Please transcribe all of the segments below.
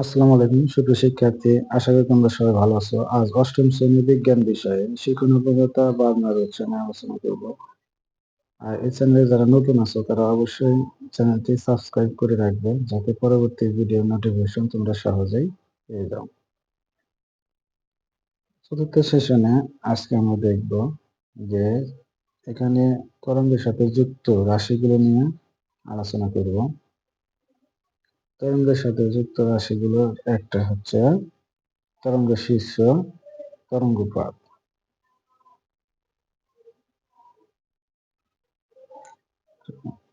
আসসালামু আলাইকুম, সুপ্রিয় শিক্ষার্থী, আশা করি তোমরা সবাই ভালো আছো। আজ অষ্টম শ্রেণি বিজ্ঞান বিষয়ে শিক্ষণ অভিজ্ঞতা বা আপনার আমি আলোচনা করব। আর এই চ্যানেলে যারা নতুন আছো, তারা অবশ্যই চ্যানেলটি সাবস্ক্রাইব করে রাখবে, যাতে পরবর্তী ভিডিও নোটিফিকেশন তোমরা সহজেই পেয়ে যাও। চতুর্থ সেশনে আজকে আমরা দেখব যে এখানে তরঙ্গের সাথে যুক্ত রাশিগুলো নিয়ে আলোচনা করব। তরঙ্গের সাথে যুক্ত রাশিগুলোর একটা হচ্ছে তরঙ্গ শীর্ষ, তরঙ্গপাত।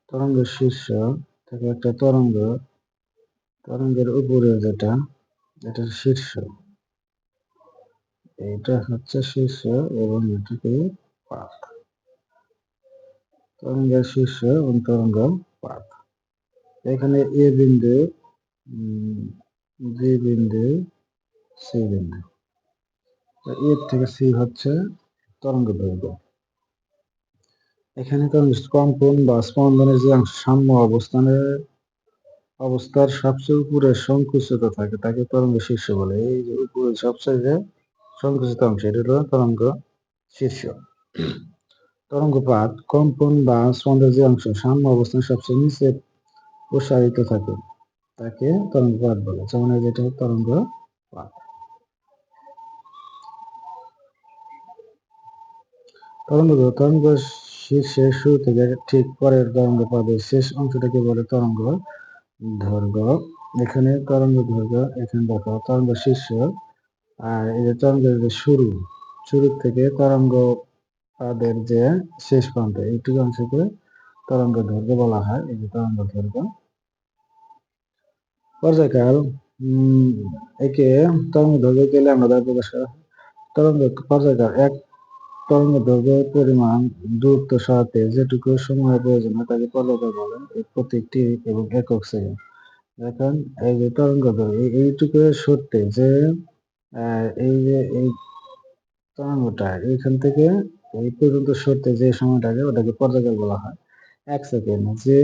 তরঙ্গ শীর্ষ থেকে একটা তরঙ্গ, তরঙ্গের উপরে যেটা, এটা শীর্ষ। এটা হচ্ছে শীর্ষ এবং এটাকে পাত তরঙ্গের শীর্ষ এবং তরঙ্গ পাত এখানে এ বিন্দু বি বিন্দু, সি বিন্দু। এর থেকে সি হচ্ছে তরঙ্গ দৈর্ঘ্য। এখানে কম্পন বা স্পন্দনের যে সাম্য অবস্থানের অবস্থার সবচেয়ে উপরে সংকুচিত থাকে, তাকে তরঙ্গ শীর্ষ বলে। এই যে উপরে সবচেয়ে সংকুচিত অংশ, এটা হলো তরঙ্গ শীর্ষ। তরঙ্গপাত কম্পন বা স্পন্দের যে অংশ, সাম্য অবস্থানের সবচেয়ে নিচে প্রসারিত থাকে। তাকে তরঙ্গপাত বলে, যেমন যেটা তরঙ্গ পাত। তরঙ্গ তরঙ্গ শীর্ষের শুরু থেকে ঠিক পরের তরঙ্গ পাদের শেষ অংশটাকে বলে তরঙ্গ দৈর্ঘ্য এখানে তরঙ্গ দৈর্ঘ্য এখানে দেখো তরঙ্গ শীর্ষ, আর এই যে তরঙ্গের যে শুরু শুরু থেকে তরঙ্গ পাদের যে শেষ প্রান্ত এইটুকু অংশকে তরঙ্গ দৈর্ঘ্য বলা হয়, এই যে তরঙ্গ দৈর্ঘ্য পর্যায়কাল একে তরঙ্গ দৈর্ঘ্য গেলে আমরা দ্বারা প্রকাশ করা তরঙ্গ পর্যায়কাল এক তরঙ্গ দৈর্ঘ্য পরিমাণ দূরত্ব সরাতে যেটুকু সময় প্রয়োজন হয় তাকে পর্যায়কাল বলে প্রত্যেকটি এবং একক সেকেন্ড এখন এই যে তরঙ্গ দৈর্ঘ্য এইটুকু সরতে যে এই যে এই তরঙ্গটা এইখান থেকে এই পর্যন্ত সরতে যে সময়টাকে ওটাকে পর্যায়কাল বলা হয় এক সেকেন্ড যে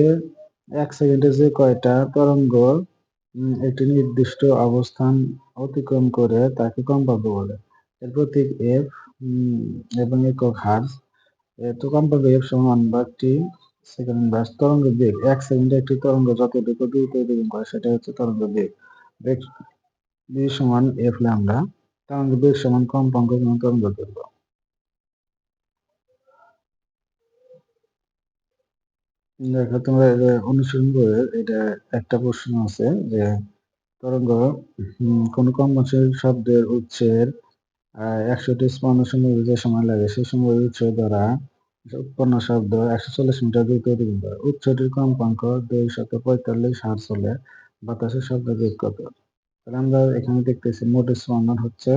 এক সেকেন্ডে যে কয়টা তরঙ্গ একটি নির্দিষ্ট অবস্থান অতিক্রম করে তাকে কম্পাঙ্ক বলে। এর প্রতীক এফ এবং একক হার্জ তো কম্পাঙ্ক এফ সমান টি সেকেন্ড ব্যাস তরঙ্গ বেগ। এক সেকেন্ডে একটি তরঙ্গ যত দ্রুত দ্রুত অতিক্রম করে সেটা হচ্ছে তরঙ্গ বেগ। বেগ সমান এফ ল্যামডা তরঙ্গ বেগ সমান কম্পাঙ্ক এবং তরঙ্গ দৈর্ঘ্য। দেখো, তোমরা অনুসরণ করে এটা একটা প্রশ্ন আছে যে, তরঙ্গ কোন কম্পনশীল শব্দের উচ্চের একশোটি স্পন্দন সময় যে সময় লাগে সেই সময় উচ্চ দ্বারা উৎপন্ন শব্দ একশো চল্লিশ মিটার দ্রুত অতিক্রম করে। উচ্চটির কম্পাঙ্ক দুই শত পঁয়তাল্লিশ হার্স চলে বাতাসের শব্দ বেগ কত? তাহলে আমরা এখানে দেখতেছি মোট স্পন্দন হচ্ছে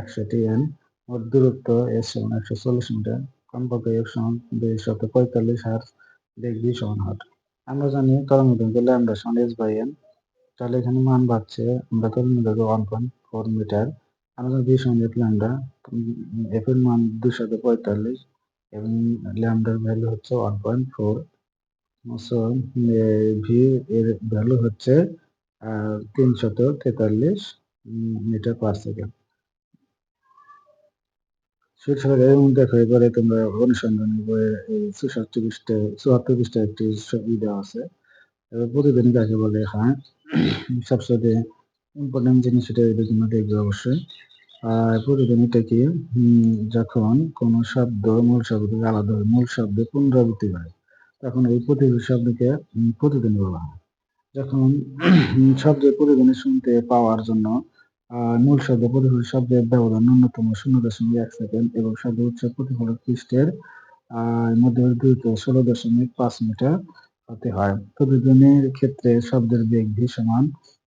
একশোটি এন, মোট দূরত্ব এস একশো চল্লিশ মিটার কম্পাঙ্ক সমান দুই শত পঁয়তাল্লিশ হার্স ভি সমান হট আমরা জানি তরঙ্গ দৈর্ঘ্য ল্যামডা সমান এস বাই এন তাহলে এখানে মান বাড়ছে, আমরা তরঙ্গ দৈর্ঘ্য ওয়ান পয়েন্ট ফোর মিটার আমরা ভি সমান এফ ল্যামডা এফ এর মান দুশত পঁয়তাল্লিশ এবং ল্যামডার ভ্যালু হচ্ছে one point four so V এর ভ্যালু হচ্ছে তিনশত তেতাল্লিশ মিটার পার সেকেন্ড শীর্ষলেখার মধ্যে দেখো, এবারে তোমরা অনুসন্ধানী বইয়ের এই চৌষট্টি পৃষ্ঠে চুয়াত্তর পৃষ্ঠে একটি ছবি দেওয়া আছে। এবার প্রতিদিন কাকে বলে হ্যাঁ সবচেয়ে ইম্পর্টেন্ট জিনিস সেটা এদের জন্য দেখবে অবশ্যই। আর প্রতিধ্বনিটা কি? যখন কোনো শব্দ, মূল শব্দ, আলাদা হয় মূল শব্দ পুনরাবৃত্তি করে তখন এই প্রতিধ্বনি শব্দকে প্রতিদিন বলা হয়। যখন শব্দের প্রতিধ্বনি শুনতে পাওয়ার জন্য মূল শব্দ প্রতিফলন শব্দের ব্যবধান ন্যূনতম শূন্য দশমিক এক সেকেন্ড এবং শব্দ উচ্চ প্রতিফলক পৃষ্ঠের মধ্যে দূরত্ব ষোলো দশমিক পাঁচ মিটার হতে হয়। প্রতিধ্বনির ক্ষেত্রে শব্দের বেগ ভি সমান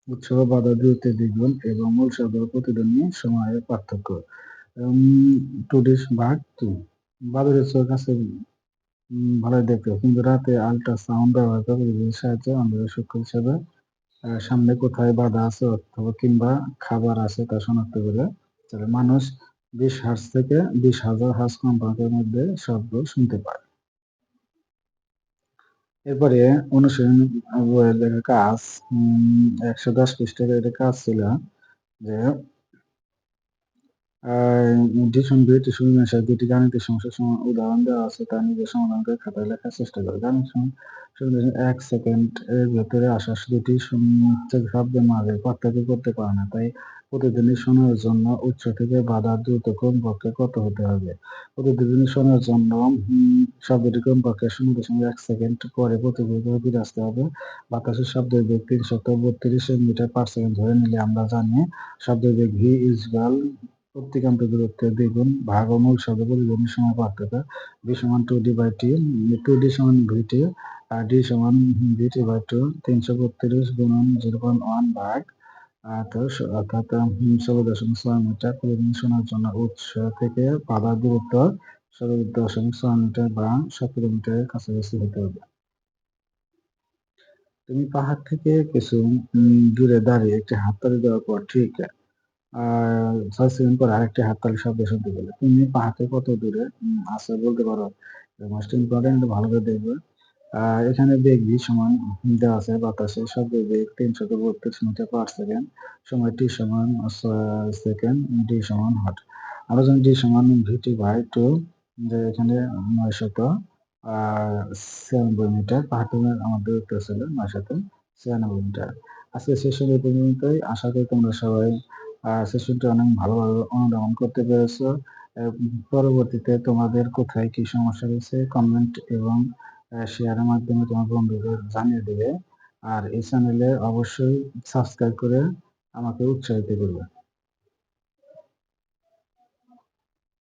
উৎস বাধা দূরত্বের দ্বিগুণ এবং মূল শব্দ প্রতিধ্বনি সময়ের পার্থক্য। টু ডিস ভাগ টু বাদরের চোখ আছে ভালো দেখতে। কিন্তু রাতে আল্ট্রাসাউন্ড ব্যবহার করে সাহায্যে অন্ধকার সূক্ষ্ম হিসেবে সামনে কোথায় বাধা আছে অথবা কিংবা খাবার আছে তা শনাক্ত করে তাহলে মানুষ বিশ হার্স থেকে বিশ হাজার হার্স কম্পাঙ্কের মধ্যে শব্দ শুনতে পায়। এরপরে অনুশীলন বইয়ের লেখা কাজ একশো দশ পৃষ্ঠার একটা কাজ ছিল যে ডিশন বি টিউশন মেশার দুটি গাণিতিক সমস্যার উদাহরণ দেওয়া আছে, তা নিজে সমাধান করে খাতায় লেখার চেষ্টা করে গাণিতিক এক সেকেন্ড এর ভেতরে আসা দুটি শব্দের মাঝে পার্থক্য করতে পারে না। তাই প্রতিদিনই শোনার জন্য উৎস থেকে বাধা দ্রুত কমপক্ষে কত হতে হবে? প্রতিদিনই শোনার জন্য শব্দটি কমপক্ষে শূন্য দশমিক এক সেকেন্ড পরে প্রতিযোগিতা আসতে হবে। বাতাসের শব্দের বেগ তিনশত বত্রিশ মিটার পার সেকেন্ড ধরে নিলে আমরা জানি শব্দের বেগ ভি ইজগাল প্রত্যেকান্ত দূরত্বের দ্বিগুণ ভাগ ও মূল শব্দ সময় পার্থক্য। ভি সমান two D by T two D সমান ভি টি আর ডি সমান ভি টি বাই টু তিনশো বত্রিশ গুণন জিরো পয়েন্ট ওয়ান ভাগ অর্থাৎ ষোলো দশমিক ছয় মিটার প্রতিদিন শোনার জন্য উৎস থেকে বাধার দূরত্ব ষোলো দশমিক ছয় মিটার বা সতেরো মিটারের কাছাকাছি হতে হবে। তুমি পাহাড় থেকে কিছু দূরে দাঁড়িয়ে একটি হাততালি দেওয়ার পর, ঠিক ছয় সেকেন্ড পর আরেকটি হাততালি শব্দ শুনতে পেলে। তুমি পাহাড়ে কত দূরে? আছে বলতে পারো। মোস্ট ইম্পর্টেন্ট ভালো করে দেখবে। এখানে সমান দেওয়া আছে, বাতাসে। বেগ বত্রিশ মিটার পার সেকেন্ড সময় টি সমান সেকেন্ড ডি সমান হট ডি সমান ভিটি বাই টু যে এখানে নয়শত ছিয়ানব্বই মিটার। পাহাড়ের আমাদের ছিল নয়শত ছিয়ানব্বই মিটার। আজকে এই পর্যন্তই। আশা করি তোমরা সবাই সেশনটি অনেক ভালোভাবে অনুধাবন করতে পেরেছ। পরবর্তীতে তোমাদের কোথায় কি সমস্যা রয়েছে কমেন্ট এবং শেয়ারের মাধ্যমে তোমার বন্ধুদের জানিয়ে দেবে। আর এই চ্যানেলে অবশ্যই সাবস্ক্রাইব করে আমাকে উৎসাহিত করবে।